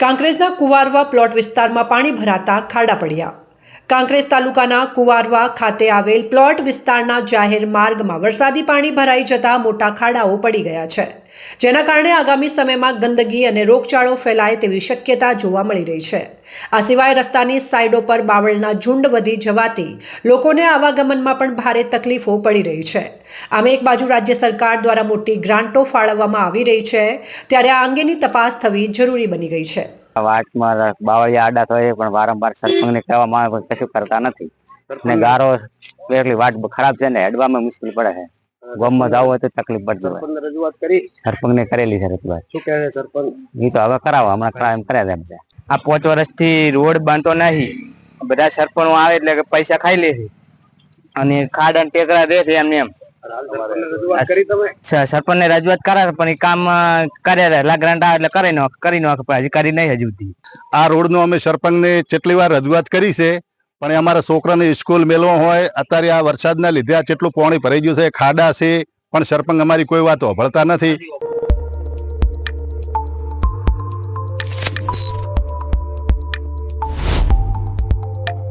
કાંકરેજના Kuvarva plot વિસ્તારમાં પાણી ભરાતા ખાડા પડ્યા. કાંકરેજ તાલુકાના કુવારવા ખાતે આવેલ પ્લોટ વિસ્તારના જાહેર માર્ગમાં વરસાદી પાણી ભરાઈ જતા મોટા ખાડાઓ પડી ગયા છે. જેના કારણે આગામી સમયમાં ગંદકી અને રોગચાળો ફેલાય તેવી શક્યતા જોવા મળી રહી છે. આ સિવાય રસ્તાની સાઈડો પર બાવળના ઝુંડ વધી જવાથી લોકોને આવાગમનમાં પણ ભારે તકલીફો પડી રહી છે. આમ એક બાજુ રાજ્ય સરકાર દ્વારા મોટી ગ્રાન્ટો ફાળવવામાં આવી રહી છે, ત્યારે આ અંગેની તપાસ થવી જરૂરી બની ગઈ છે. વાટમાં બાવળિયા આડા થાય પણ વારંવાર સરપંચને કહેવામાં આવે પણ કશું કરતા નથી. ને ગારો એટલી વાટ ખરાબ છે ને હેડવામાં મુશ્કેલ પડે છે. ગામમાં જવું હોય તો તકલીફ પડતી હોય. રજૂઆત કરી? સરપંચને કરેલી છે રજૂઆત. શું કહે છે સરપંચ? એ તો હવે કરાવો હમણાં કરાવ એમ કર્યા છે બધા. આ પાંચ વર્ષથી રોડ બાંધતો નહીં. બધા સરપંચો આવે એટલે કે પૈસા ખાઈ લે છે. અને ખાડ અને ટેકરા દે છે એમને એમ. સરપંચને રજૂઆત કરી તમે? સરપંચ રજૂઆત કરે પણ એ કામ કરે છે. એટલે કરી નાખ કરી નાખ પણ હજી કરી નહીં હજુ સુધી. આ રોડનો અમે સરપંચને કેટલી વાર રજૂઆત કરી છે પણ અમારા છોકરાને સ્કૂલ મેળવો હોય અત્યારે આ વરસાદના લીધે આ જેટલું પાણી ભરાઈ ગયું છે ખાડા છે પણ સરપંચ અમારી કોઈ વાત હોભળતા નથી.